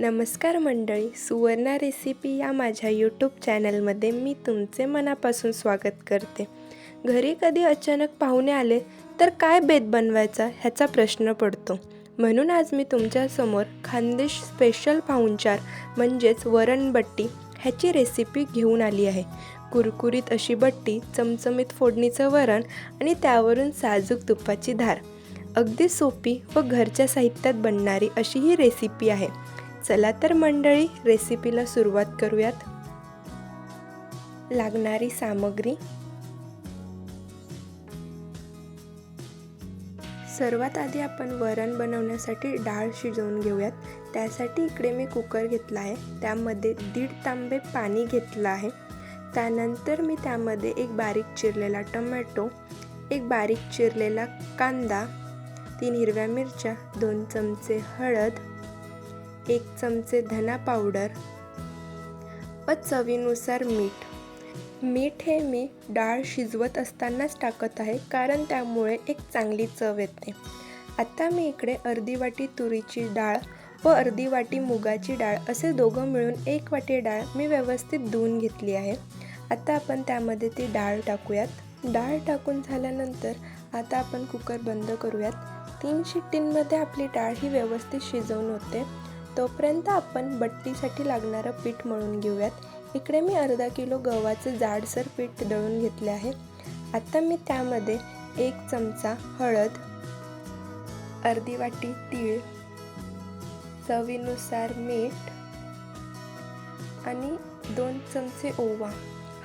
नमस्कार मंडळी सुवर्णा रेसिपी या माझ्या यूट्यूब चॅनलमध्ये मी तुमचे मनापासून स्वागत करते. घरी कधी अचानक पाहुणे आले तर काय बेत बनवायचा ह्याचा प्रश्न पडतो. म्हणून आज मी तुमच्यासमोर खानदेश स्पेशल पाहुणचार म्हणजेच वरणबट्टी ह्याची रेसिपी घेऊन आली आहे. कुरकुरीत अशी बट्टी चमचमीत फोडणीचं वरण आणि त्यावरून साजूक तुपाची धार. अगदी सोपी व घरच्या साहित्यात बनणारी अशी ही रेसिपी आहे. चला तर मंडळी रेसिपीला सुरुवात करूयात. लागणारी सामग्री. सर्वात आधी आपण वरण बनवण्यासाठी डाळ शिजवून घेऊयात. त्यासाठी इकडे मी कुकर घेतला आहे. त्यामध्ये दीड तांबे पाणी घेतलं आहे. त्यानंतर मी त्यामध्ये एक बारीक चिरलेला टोमॅटो एक बारीक चिरलेला कांदा तीन हिरव्या मिरच्या दोन चमचे हळद एक चमचे धना पावडर व चवीनुसार मीठ. मीठ हे मी डाळ शिजवत असतानाच टाकत आहे कारण त्यामुळे एक चांगली चव येते. आता मी इकडे अर्धी वाटी तुरीची डाळ व अर्धी वाटी मुगाची डाळ असे दोघं मिळून एक वाटी डाळ मी व्यवस्थित धुवून घेतली आहे. आता आपण त्यामध्ये ती डाळ टाकूयात. डाळ टाकून झाल्यानंतर आता आपण कुकर बंद करूयात. तीन शिट्टींमध्ये आपली डाळ ही व्यवस्थित शिजवून होते. तोपर्यंत आपण बट्टीसाठी लागणारं पीठ मळून घेऊयात. इकडे मी अर्धा किलो गव्हाचं जाडसर पीठ दळून घेतले आहे. आता मी त्यामध्ये एक चमचा हळद अर्धी वाटी तीळ चवीनुसार मीठ आणि दोन चमचे ओवा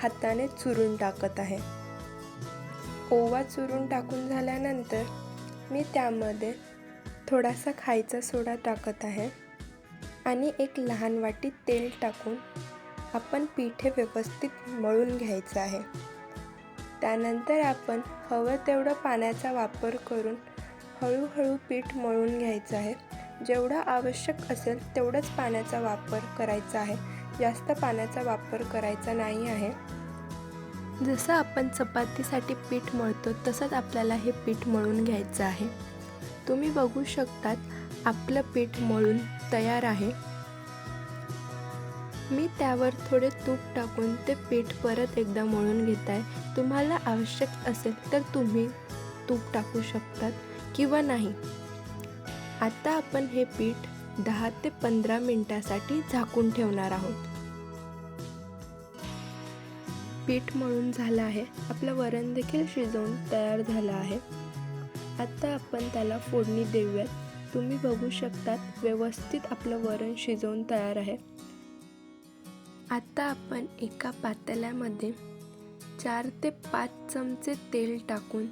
हाताने चुरून टाकत आहे. ओवा चुरून टाकून झाल्यानंतर मी त्यामध्ये थोडासा खायचा सोडा टाकत आहे. आणि एक लहान वाटी तेल टाकून आपण पीठ हे व्यवस्थित मळून घ्यायचं आहे. त्यानंतर आपण हवं तेवढं पाण्याचा वापर करून हळूहळू पीठ मळून घ्यायचं आहे. जेवढं आवश्यक असेल तेवढंच पाण्याचा वापर करायचा आहे. जास्त पाण्याचा वापर करायचा नाही आहे. जसं आपण चपातीसाठी पीठ मळतो तसंच आपल्याला हे पीठ मळून घ्यायचं आहे. तुम्ही बघू शकतात आपलं पीठ मळून तयार आहे. मी त्यावर थोडे तूप टाकून ते पीठ परत एकदा मळून घेत आहे तुम्हाला आवश्यक असेल तर तुम्ही तूप टाकू शकतात किंवा नाही. आता आपण हे पीठ दहा ते पंधरा मिनटासाठी झाकून ठेवणार आहोत. पीठ मळून झालं आहे. आपलं वरण देखील शिजवून तयार झालं आहे. आता आपण त्याला फोडणी देऊयात. तुम्ही बघू शकतात व्यवस्थित आपलं वरण शिजवून तयार आहे. आता आपण एका पातेल्यामध्ये चार ते पाच चमचे तेल टाकून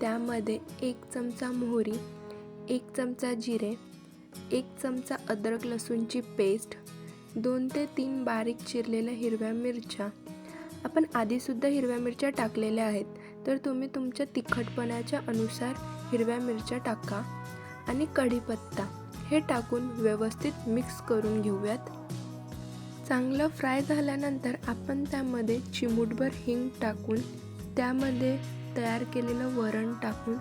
त्यामध्ये एक चमचा मोहरी एक चमचा जिरे एक चमचा अद्रक लसूणची पेस्ट दोन ते तीन बारीक चिरलेल्या हिरव्या मिरच्या. आपण आधीसुद्धा हिरव्या मिरच्या टाकलेल्या आहेत तर तुम्ही तुमच्या तिखटपणाच्या अनुसार हिरव्या मिरच्या टाका. आणि कढीपत्ता हे टाकून व्यवस्थित मिक्स करून घेऊयात. चांगलं फ्राय झाल्यानंतर आपण त्यामध्ये चिमूटभर हिंग टाकून त्यामध्ये तयार केलेलं वरण टाकून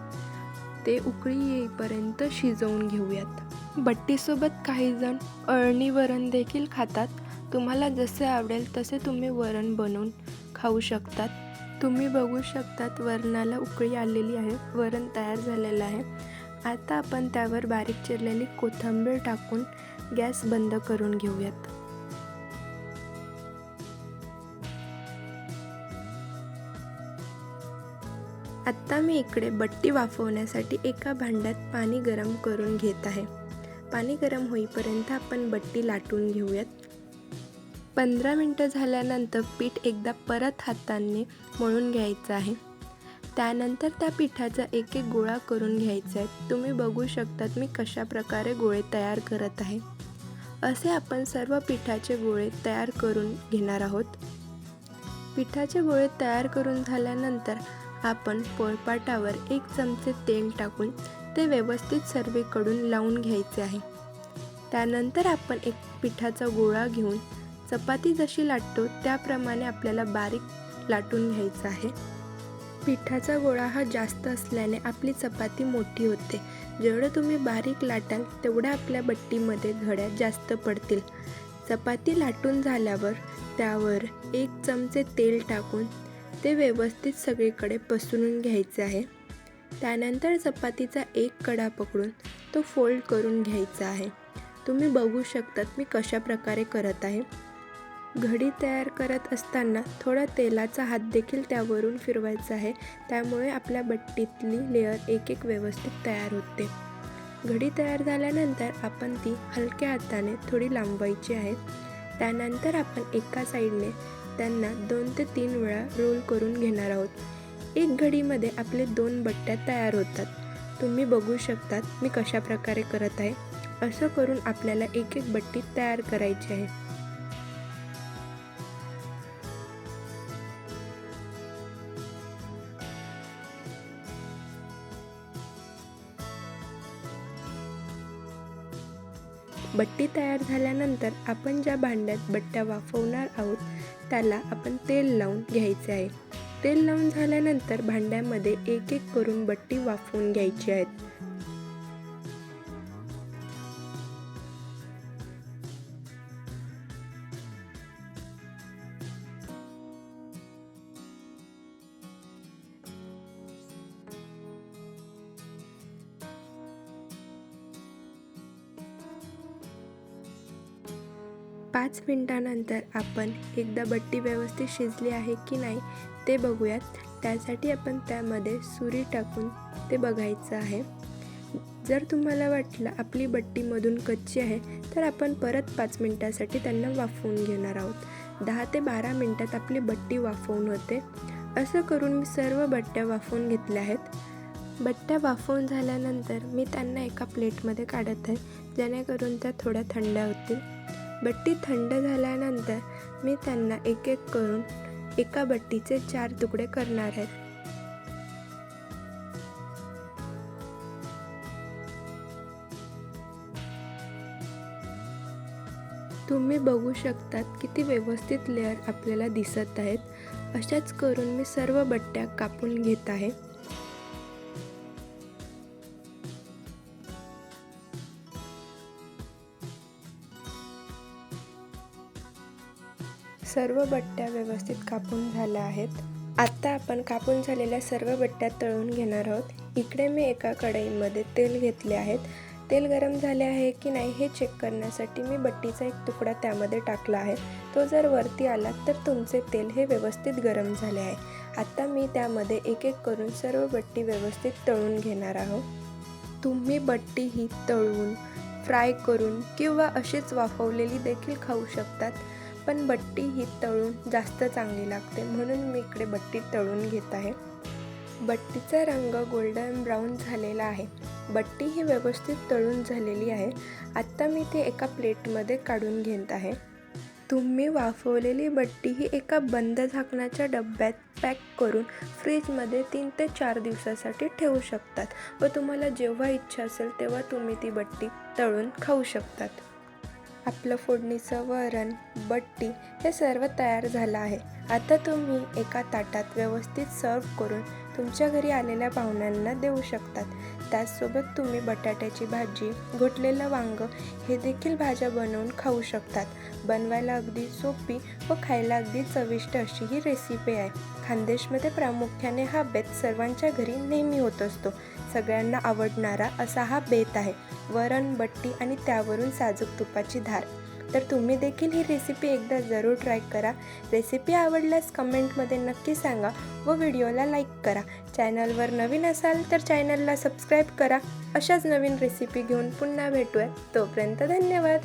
ते उकळी येईपर्यंत शिजवून घेऊयात. बट्टीसोबत काहीजण अळणी वरण देखील खातात. तुम्हाला जसे आवडेल तसे तुम्ही वरण बनवून खाऊ शकतात. तुम्ही बघू शकतात वरणाला उकळी आलेली आहे वरण तयार झालेलं आहे. आता आपण त्यावर बारीक चिरलेली कोथिंबीर टाकून गॅस बंद करून घेऊयात. आत्ता मी इकडे बट्टी वाफवण्यासाठी एका भांड्यात पाणी गरम करून घेत आहे. पाणी गरम होईपर्यंत आपण बट्टी लाटून घेऊयात. पंधरा मिनटं झाल्यानंतर पीठ एकदा परत हाताने मळून घ्यायचं आहे. त्यानंतर त्या पिठाचा एक एक गोळा करून घ्यायचा आहे. तुम्ही बघू शकतात मी कशा प्रकारे गोळे तयार करत आहे. असे आपण सर्व पिठाचे गोळे तयार करून घेणार आहोत. पिठाचे गोळे तयार करून झाल्यानंतर आपण पोळपाटावर एक चमचे तेल टाकून ते व्यवस्थित सर्वेकडून लावून घ्यायचे आहे. त्यानंतर आपण एक पिठाचा गोळा घेऊन चपाती जशी लाटतो त्याप्रमाणे आपल्याला बारीक लाटून घ्यायचं आहे. पिठाचा गोळा हा जास्त असल्याने आपली चपाती मोठी होते. जेवढं तुम्ही बारीक लाटाल तेवढ्या आपल्या बट्टीमध्ये घड्या जास्त पडतील. चपाती लाटून झाल्यावर त्यावर एक चमचे तेल टाकून ते व्यवस्थित सगळीकडे पसरून घ्यायचे आहे. त्यानंतर चपातीचा एक कडा पकडून तो फोल्ड करून घ्यायचा आहे. तुम्ही बघू शकतात मी कशा प्रकारे करत आहे. घडी तयार करत असताना थोडा तेलाचा हात देखील त्यावरून फिरवायचा आहे. त्यामुळे आपल्या बट्टीतली लेअर एक एक व्यवस्थित तयार होते. घडी तयार झाल्यानंतर आपण ती हलक्या हाताने थोडी लांबवायची आहे. त्यानंतर आपण एका साईडने त्यांना दोन ते तीन वेळा रोल करून घेणार आहोत. एक घडीमध्ये आपले दोन बट्ट्या तयार होतात. तुम्ही बघू शकतात मी कशा प्रकारे करत आहे. असं करून आपल्याला एक एक बट्टी तयार करायची आहे. बट्टी तयार झाल्यानंतर आपण ज्या भांड्यात बट्ट्या वाफवणार आहोत त्याला आपण तेल लावून घ्यायचे आहे. तेल लावून झाल्यानंतर भांड्यामध्ये एक एक करून बट्टी वाफवून घ्यायची आहेत. पाच मिनटानंतर आपण एकदा बट्टी व्यवस्थित शिजली आहे की नाही ते बघूयात. त्यासाठी आपण त्यामध्ये सुरी टाकून ते बघायचं आहे. जर तुम्हाला वाटलं आपली बट्टीमधून कच्ची आहे तर आपण परत पाच मिनटासाठी त्यांना वाफवून घेणार आहोत. दहा ते बारा मिनटात आपली बट्टी वाफवून होते. असं करून मी सर्व बट्ट्या वाफवून घेतल्या आहेत. बट्ट्या वाफवून झाल्यानंतर मी त्यांना एका प्लेटमध्ये काढत आहे जेणेकरून त्या थोड्या थंड होतील. बट्टी थंड झाल्यानंतर मी त्यांना एक एक करून एका बट्टीचे चार तुकडे करणार आहेत तुम्ही बघू शकतात किती व्यवस्थित लेअर आपल्याला दिसत आहेत. अशाच करून मी सर्व बट्ट्या कापून घेत आहे. सर्व बट्ट्या व्यवस्थित कापून झाल्या आहेत. आत्ता आपण कापून झालेल्या सर्व बट्ट्या तळून घेणार आहोत. इकडे मी एका कढईमध्ये तेल घेतले आहेत. तेल गरम झाले आहे की नाही हे चेक करण्यासाठी मी बट्टीचा एक तुकडा त्यामध्ये टाकला आहे. तो जर वरती आला तर तुमचे तेल हे व्यवस्थित गरम झाले आहे. आत्ता मी त्यामध्ये एक एक करून सर्व बट्टी व्यवस्थित तळून घेणार आहोत. तुम्ही बट्टी ही तळून फ्राय करून किंवा अशीच वाफवलेली देखील खाऊ शकतात. पण बट्टी ही तळून जास्त चांगली लागते म्हणून मी इकडे बट्टी तळून घेत आहे. बट्टीचा रंग गोल्डन ब्राऊन झालेला आहे. बट्टी ही व्यवस्थित तळून झालेली आहे. आत्ता मी ते एका प्लेटमध्ये काढून घेत आहे. तुम्ही वाफवलेली बट्टी ही एका बंद झाकणाच्या डब्यात पॅक करून फ्रीजमध्ये तीन ते चार दिवसासाठी ठेवू शकतात व तुम्हाला जेव्हा इच्छा असेल तेव्हा तुम्ही ती बट्टी तळून खाऊ शकतात. आपलं फोडणीचं वरण बट्टी हे सर्व तयार झालं आहे. आता तुम्ही एका ताटात व्यवस्थित सर्व करून तुमच्या घरी आलेल्या पाहुण्यांना देऊ शकतात. त्याचसोबत तुम्ही बटाट्याची भाजी घोटलेलं वांग हे देखील भाज्या बनवून खाऊ शकतात. बनवायला अगदी सोपी व खायला अगदी चविष्ट अशी ही रेसिपी आहे. खानदेशमध्ये प्रामुख्याने हा बेत सर्वांच्या घरी नेहमी होत असतो. सगळ्यांना आवडणारा असा हा बेत आहे. वरण बट्टी आणि त्यावरून साजूक तुपाची धार. तर तुम्ही देखील ही रेसिपी एकदा जरूर ट्राय करा. रेसिपी आवडल्यास कमेंटमध्ये नक्की सांगा व व्हिडिओला लाईक करा. चॅनलवर नवीन असाल तर चॅनलला सबस्क्राईब करा. अशाच नवीन रेसिपी घेऊन पुन्हा भेटूया. तोपर्यंत धन्यवाद.